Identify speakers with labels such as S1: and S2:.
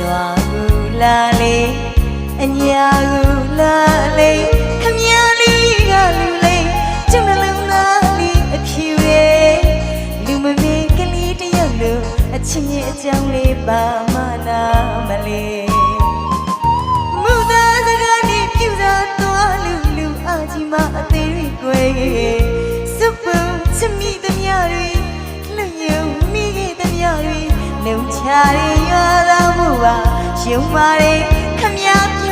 S1: ရွာကူလာလေအညာကူလာလေခမရလေးကလူလေးကျုံနှလုံးသားလေးအဖြူရဲ့လူမမေကလေးတစ်ယောက်လိုအချင်းရဲ့အကြောင်းလေးပါမနာမလေးမူသားစကားနဲ့ပြူသာသွားလူလူအကြီးမအသေးရွယ်စပန်ချမီသမျှတွေလူယုံမိခဲ့သမျှတွေလုံချရရွာသားမှု ပါရှုံးပါတယ်ခမပြောတဲ့စကားတွေ